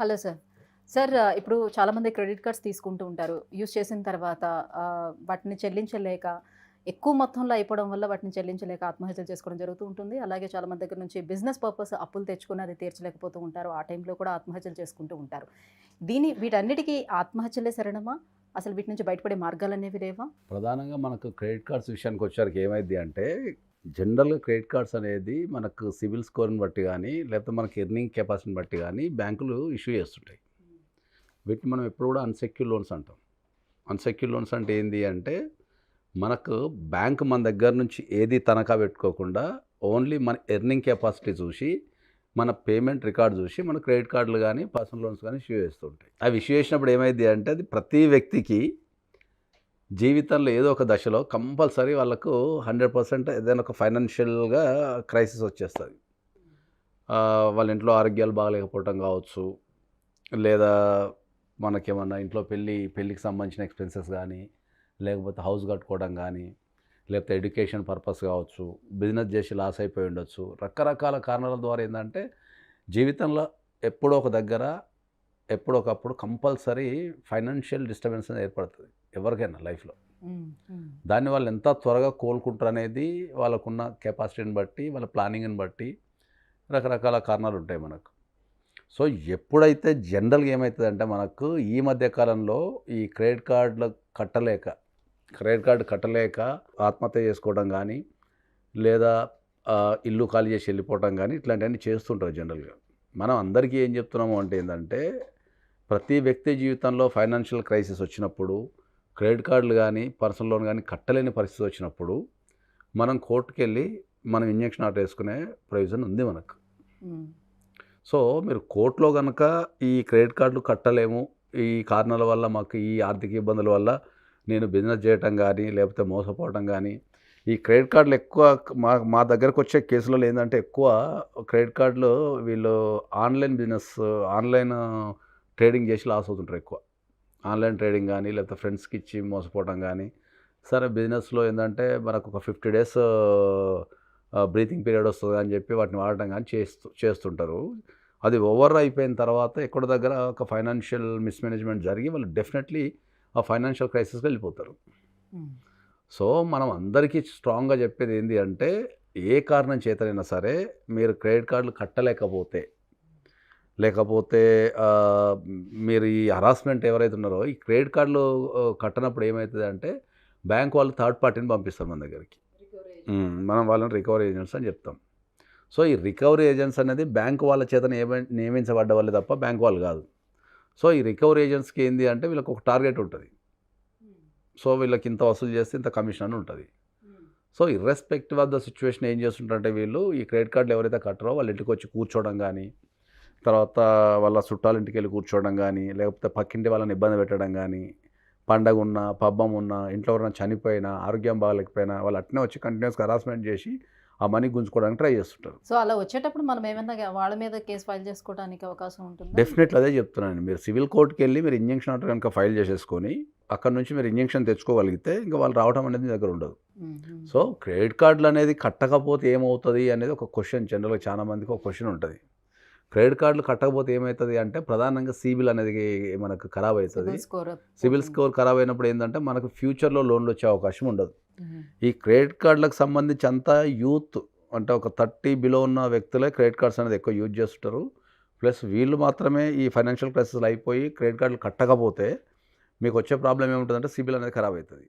Hello sir. Sir ఇప్పుడు చాలామంది credit cards తీసుకుంటూ ఉంటారు. యూస్ చేసిన తర్వాత వాటిని చెల్లించలేక ఎక్కువ మొత్తంలో అయిపోవడం వల్ల వాటిని చెల్లించలేక ఆత్మహత్యలు చేసుకోవడం జరుగుతూ ఉంటుంది. అలాగే చాలా మంది దగ్గర నుంచి బిజినెస్ పర్పస్ అప్పులు తెచ్చుకుని అది తీర్చలేకపోతూ ఉంటారు. ఆ టైంలో కూడా ఆత్మహత్యలు చేసుకుంటూ ఉంటారు. దీని వీటన్నిటికీ ఆత్మహత్యలే సరణమా అసలు వీటి నుంచి బయటపడే మార్గాలు అనేవి లేవా? ప్రధానంగా మనకు క్రెడిట్ కార్డ్స్ విషయానికి వచ్చారికి ఏమైంది అంటే జనరల్గా క్రెడిట్ కార్డ్స్ అనేది మనకు సివిల్ స్కోర్ని బట్టి కానీ లేకపోతే మనకి ఎర్నింగ్ కెపాసిటీని బట్టి కానీ బ్యాంకులు ఇష్యూ చేస్తుంటాయి. వీటిని మనం ఎప్పుడు కూడా అన్సెక్యూర్ లోన్స్ అంటాం. అన్సెక్యూర్ లోన్స్ అంటే ఏంటి అంటే మనకు బ్యాంక్ మన దగ్గర నుంచి ఏది తనఖా పెట్టుకోకుండా ఓన్లీ మన ఎర్నింగ్ కెపాసిటీ చూసి మన పేమెంట్ రికార్డ్ చూసి మన క్రెడిట్ కార్డులు కానీ పర్సనల్ లోన్స్ కానీ ఇష్యూ చేస్తుంటాయి. అవి ఇష్యూ చేసినప్పుడు ఏమైంది అంటే అది ప్రతి వ్యక్తికి జీవితంలో ఏదో ఒక దశలో కంపల్సరీ వాళ్ళకు హండ్రెడ్ పర్సెంట్ ఏదైనా ఒక ఫైనాన్షియల్గా క్రైసిస్ వచ్చేస్తుంది. వాళ్ళ ఇంట్లో ఆరోగ్యాలు బాగలేకపోవటం కావచ్చు లేదా మనకేమన్నా ఇంట్లో పెళ్ళి పెళ్ళికి సంబంధించిన ఎక్స్పెన్సెస్ కానీ లేకపోతే హౌస్ కట్టుకోవడం కానీ లేకపోతే ఎడ్యుకేషన్ పర్పస్ కావచ్చు బిజినెస్ చేసి లాస్ అయిపోయి ఉండొచ్చు. రకరకాల కారణాల ద్వారా ఏంటంటే జీవితంలో ఎప్పుడో ఒక దగ్గర ఎప్పుడొకప్పుడు కంపల్సరీ ఫైనాన్షియల్ డిస్టర్బెన్స్ అనేది ఏర్పడుతుంది ఎవరికైనా లైఫ్లో. దాన్ని వాళ్ళు ఎంత త్వరగా కోలుకుంటారు అనేది వాళ్ళకున్న కెపాసిటీని బట్టి వాళ్ళ ప్లానింగ్ని బట్టి రకరకాల కారణాలు ఉంటాయి మనకు. సో ఎప్పుడైతే జనరల్గా ఏమవుతుంది అంటే మనకు ఈ మధ్య కాలంలో ఈ క్రెడిట్ కార్డులు కట్టలేక క్రెడిట్ కార్డు కట్టలేక ఆత్మహత్య చేసుకోవడం కానీ లేదా ఇల్లు ఖాళీ చేసి వెళ్ళిపోవడం కానీ ఇట్లాంటివన్నీ చేస్తుంటారు జనరల్గా. మనం అందరికీ ఏం చెప్తున్నాము అంటే ఏంటంటే ప్రతి వ్యక్తి జీవితంలో ఫైనాన్షియల్ క్రైసిస్ వచ్చినప్పుడు క్రెడిట్ కార్డులు కానీ పర్సనల్ లోన్ కానీ కట్టలేని పరిస్థితి వచ్చినప్పుడు మనం కోర్టుకు వెళ్ళి మనం ఇంజక్షన్ ఆర్డర్ వేసుకునే ప్రొవిజన్ ఉంది మనకు. సో మీరు కోర్టులో కనుక ఈ క్రెడిట్ కార్డులు కట్టలేము ఈ కారణాల వల్ల మాకు ఈ ఆర్థిక ఇబ్బందుల వల్ల నేను బిజినెస్ చేయటం కానీ లేకపోతే మోసపోవటం కానీ ఈ క్రెడిట్ కార్డులు ఎక్కువ మా మా దగ్గరకు వచ్చే కేసులలో ఏంటంటే ఎక్కువ క్రెడిట్ కార్డులు వీళ్ళు ఆన్లైన్ బిజినెస్ ఆన్లైన్ ట్రేడింగ్ చేసి లాస్ అవుతుంటారు ఎక్కువ. ఆన్లైన్ ట్రేడింగ్ కానీ లేకపోతే ఫ్రెండ్స్కి ఇచ్చి మోసపోవటం కానీ. సరే బిజినెస్లో ఏంటంటే మనకు ఒక ఫిఫ్టీ డేస్ బ్రీతింగ్ పీరియడ్ వస్తుంది అని చెప్పి వాటిని వాడటం కానీ చేస్తూ చేస్తుంటారు. అది ఓవర్ అయిపోయిన తర్వాత ఎక్కడ దగ్గర ఒక ఫైనాన్షియల్ మిస్మేనేజ్మెంట్ జరిగి వాళ్ళు డెఫినెట్లీ ఆ ఫైనాన్షియల్ క్రైసిస్కి వెళ్ళిపోతారు. సో మనం అందరికీ స్ట్రాంగ్గా చెప్పేది ఏంటి అంటే ఏ కారణం చేతనైనా సరే మీరు క్రెడిట్ కార్డులు కట్టలేకపోతే లేకపోతే మీరు ఈ హరాస్మెంట్ ఎవరైతే ఉన్నారో ఈ క్రెడిట్ కార్డులు కట్టనప్పుడు ఏమవుతుంది అంటే బ్యాంక్ వాళ్ళు థర్డ్ పార్టీని పంపిస్తారు మన దగ్గరికి. మనం వాళ్ళని రికవరీ ఏజెంట్స్ అని చెప్తాం. సో ఈ రికవరీ ఏజెంట్స్ అనేది బ్యాంక్ వాళ్ళ చేత నియమ నియమించబడ్డ వాళ్ళే తప్ప బ్యాంక్ వాళ్ళు కాదు. సో ఈ రికవరీ ఏజెంట్స్కి ఏంది అంటే వీళ్ళకి ఒక టార్గెట్ ఉంటుంది. సో వీళ్ళకి ఇంత వసూలు చేస్తే ఇంత కమిషన్ అని ఉంటుంది. So irrespective of the situation ఏం చేస్తుంటారంటే వీళ్ళు ఈ క్రెడిట్ కార్డులు ఎవరైతే కట్టరో వాళ్ళ ఇంటికి వచ్చి కూర్చోవడం కానీ తర్వాత వాళ్ళ చుట్టాల ఇంటికి వెళ్ళి కూర్చోవడం కానీ లేకపోతే పక్కింటి వాళ్ళని ఇబ్బంది పెట్టడం కానీ పండగ ఉన్నా పబ్బం ఉన్నా ఇంట్లో ఎవరైనా చనిపోయినా ఆరోగ్యం బాగాలేకపోయినా వాళ్ళు అట్నే వచ్చి కంటిన్యూస్గా హరాస్మెంట్ చేసి ఆ మనీ గుంజుకోవడానికి ట్రై చేస్తుంటారు. సో అలా వచ్చేటప్పుడు మనం ఏమైనా వాళ్ళ మీద కేసు ఫైల్ చేసుకోవడానికి అవకాశం ఉంటుంది? డెఫినెట్లీ అదే చెప్తున్నాను మీరు సివిల్ కోర్టుకి వెళ్ళి మీరు ఇంజక్షన్ ఆర్డర్ కనుక ఫైల్ చేసేసుకొని అక్కడ నుంచి మీరు ఇంజక్షన్ తెచ్చుకోగలిగితే ఇంకా వాళ్ళు రావడం అనేది మీ దగ్గర ఉండదు. సో క్రెడిట్ కార్డులు అనేది కట్టకపోతే ఏమవుతుంది అనేది ఒక క్వశ్చన్ జనరల్గా చాలా మందికి ఒక క్వశ్చన్ ఉంటుంది. క్రెడిట్ కార్డులు కట్టకపోతే ఏమవుతుంది అంటే ప్రధానంగా సిబిల్ అనేది మనకు ఖరాబ్ అవుతుంది సిబిల్ స్కోర్ ఖరాబ్ అయినప్పుడు ఏంటంటే మనకు ఫ్యూచర్లో లోన్లు వచ్చే అవకాశం ఉండదు. ఈ క్రెడిట్ కార్డులకు సంబంధించి అంతా యూత్ అంటే ఒక థర్టీ బిలో ఉన్న వ్యక్తులే క్రెడిట్ కార్డ్స్ అనేది ఎక్కువ యూజ్ చేస్తుంటారు. ప్లస్ వీళ్ళు మాత్రమే ఈ ఫైనాన్షియల్ క్రైసిస్లు అయిపోయి క్రెడిట్ కార్డులు కట్టకపోతే మీకు వచ్చే ప్రాబ్లం ఏముంటుందంటే సిబిల్ అనేది ఖరాబ్ అవుతుంది